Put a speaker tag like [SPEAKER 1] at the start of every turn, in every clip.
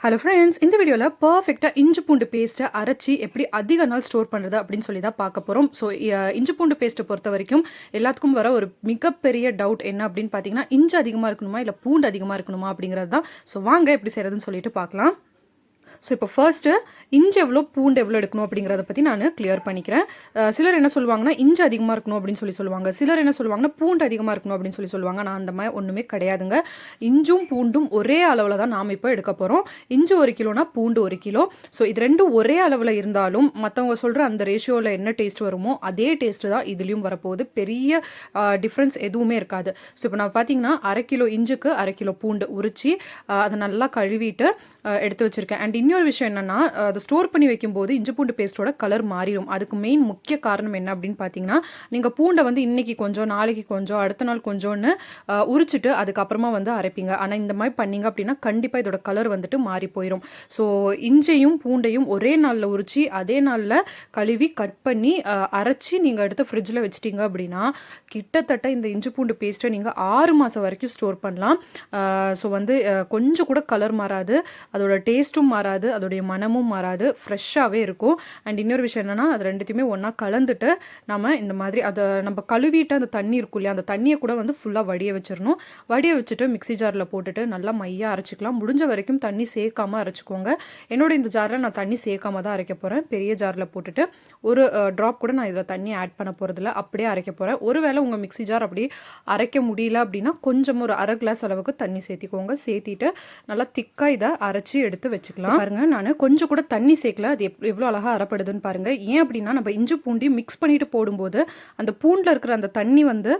[SPEAKER 1] Hello friends இந்த வீடியோவில் பர்ஃபெக்டாக இஞ்சி பூண்டு பேஸ்ட்டை அரைச்சி எப்படி அதிக நாள் ஸ்டோர் பண்ணுறது அப்படின்னு சொல்லி தான் பார்க்க போகிறோம் ஸோ இஞ்சி பூண்டு பேஸ்ட்டை பொறுத்த வரைக்கும் எல்லாத்துக்கும் வர ஒரு மிகப்பெரிய டவுட் என்ன அப்படின்னு பார்த்தீங்கன்னா இஞ்சி அதிகமாக இருக்கணுமா இல்லை பூண்டு அதிகமாக இருக்கணுமா அப்படிங்கிறது தான் ஸோ வாங்க எப்படி செய்கிறதுன்னு சொல்லிட்டு பார்க்கலாம். ஸோ இப்போ ஃபர்ஸ்ட்டு இஞ்சி எவ்வளோ பூண்டு எவ்வளோ எடுக்கணும் அப்படிங்கிறத பற்றி நான் கிளியர் பண்ணிக்கிறேன். சிலர் என்ன சொல்லுவாங்கன்னா இஞ்சி அதிகமாக இருக்கணும் அப்படின்னு சொல்லி சொல்லுவாங்க. சிலர் என்ன சொல்லுவாங்கன்னா பூண்டு அதிகமாக இருக்கணும் அப்படின்னு சொல்லி சொல்லுவாங்க. நான் அந்த மாதிரி ஒன்றுமே கிடையாதுங்க. இஞ்சும் பூண்டும் ஒரே அளவில் தான் நாம் இப்போ எடுக்க போகிறோம் இஞ்சி ஒரு கிலோனா பூண்டு ஒரு கிலோ. ஸோ இது ரெண்டும் ஒரே அளவில் இருந்தாலும் மற்றவங்க சொல்கிற அந்த ரேஷியோவில் என்ன டேஸ்ட் வருமோ அதே டேஸ்ட்டு தான் இதுலேயும் வரப்போகுது. பெரிய டிஃப்ரென்ஸ் எதுவுமே இருக்காது. ஸோ இப்போ நான் பார்த்தீங்கன்னா அரை கிலோ இஞ்சுக்கு அரை கிலோ பூண்டு உரித்து அதை நல்லா கழுவிட்டு எடுத்து வச்சுருக்கேன். அண்ட் இன்னொரு விஷயம் என்னன்னா அதை ஸ்டோர் பண்ணி வைக்கும்போது இஞ்சி பூண்டு பேஸ்ட்டோட கலர் மாறிடும். அதுக்கு மெயின் முக்கிய காரணம் என்ன அப்படின்னு பார்த்தீங்கன்னா நீங்கள் பூண்டை வந்து இன்னைக்கு கொஞ்சம் நாளைக்கு கொஞ்சம் அடுத்த நாள் கொஞ்சம்னு உரிச்சிட்டு அதுக்கப்புறமா வந்து அரைப்பீங்க. ஆனால் இந்த மாதிரி பண்ணீங்க அப்படின்னா கண்டிப்பாக இதோட கலர் வந்துட்டு மாறி போயிடும் ஸோ இஞ்சையும் பூண்டையும் ஒரே நாளில் உரித்து அதே நாளில் கழுவி கட் பண்ணி அரைச்சி நீங்கள் எடுத்து ஃப்ரிட்ஜில் வச்சிட்டீங்க அப்படின்னா கிட்டத்தட்ட இந்த இஞ்சி பூண்டு பேஸ்ட்டை நீங்கள் ஆறு மாதம் வரைக்கும் ஸ்டோர் பண்ணலாம். ஸோ வந்து கொஞ்சம் கூட கலர் மாறாது. அதோட டேஸ்ட்டும் மாறாது. அதோடைய மனமும் மாறாது ஃப்ரெஷ்ஷாகவே இருக்கும். அண்ட் இன்னொரு விஷயம் என்னென்னா அது ரெண்டுத்தையுமே ஒன்றா கலந்துட்டு நம்ம இந்த மாதிரி அதை நம்ம கழுவிட்டு அந்த தண்ணி இருக்கும் இல்லையா அந்த தண்ணியை கூட வந்து ஃபுல்லாக வடிய வச்சிடணும். வடிய வச்சுட்டு மிக்ஸி ஜாரில் போட்டுட்டு நல்லா மையாக அரைச்சிக்கலாம். முடிஞ்ச வரைக்கும் தண்ணி சேர்க்காம அரைச்சிக்கோங்க. என்னோட இந்த ஜாரில் நான் தண்ணி சேர்க்காம தான் அரைக்க போகிறேன் பெரிய ஜாரில் போட்டுட்டு ஒரு ட்ராப் கூட நான் இதில் தண்ணி ஆட் பண்ண போகிறதில்ல அப்படியே அரைக்க போகிறேன் ஒருவேளை உங்கள் மிக்ஸி ஜார் அப்படி அரைக்க முடியல அப்படின்னா கொஞ்சம் ஒரு அரை கிளாஸ் அளவுக்கு தண்ணி சேர்த்திக்கோங்க. சேர்த்திட்டு நல்லா திக்காக இதை அரைச்சி எடுத்து வச்சுக்கலாம். பாருங்க நான் கொஞ்சம் கூட தண்ணி சேர்க்கல. அது எப் எவ்வளோ அழகாக அரைப்படுதுன்னு பாருங்க. ஏன் அப்படின்னா நம்ம இஞ்சி பூண்டி மிக்ஸ் பண்ணிட்டு போடும்போது அந்த பூண்டில் இருக்கிற அந்த தண்ணி வந்து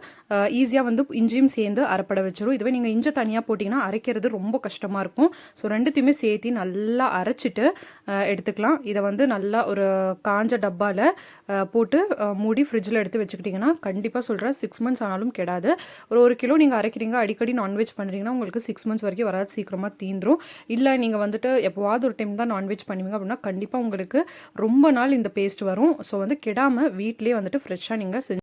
[SPEAKER 1] ஈஸியாக வந்து இஞ்சியும் சேர்ந்து அரைப்பட வச்சிடும் இதுவே நீங்கள் இஞ்சி தனியாக போட்டிங்கன்னா அரைக்கிறது ரொம்ப கஷ்டமாக இருக்கும். ஸோ ரெண்டுத்தையுமே சேர்த்து நல்லா அரைச்சிட்டு எடுத்துக்கலாம். இதை வந்து நல்லா ஒரு காஞ்ச டப்பாவில் போட்டு மூடி ஃப்ரிட்ஜில் எடுத்து வச்சுக்கிட்டிங்கன்னா கண்டிப்பாக சொல்கிறேன் சிக்ஸ் மந்த்ஸ் ஆனாலும் கெடாது. ஒரு ஒரு கிலோ நீங்கள் அரைக்கிறீங்க அடிக்கடி நான்வெஜ் பண்ணுறீங்கன்னா உங்களுக்கு சிக்ஸ் மந்த்ஸ் வரைக்கும் வராது. சீக்கிரமாக தீந்துரும். இல்லை நீங்கள் வந்துட்டு எப்போவாவது ஒரு டைம் தான் நான்வெஜ் பண்ணுவீங்க அப்படின்னா கண்டிப்பாக உங்களுக்கு ரொம்ப நாள் இந்த பேஸ்ட் வரும். ஸோ வந்து கெடாமல் வீட்டிலே வந்துட்டு ஃப்ரெஷ்ஷாக நீங்கள் செஞ்சு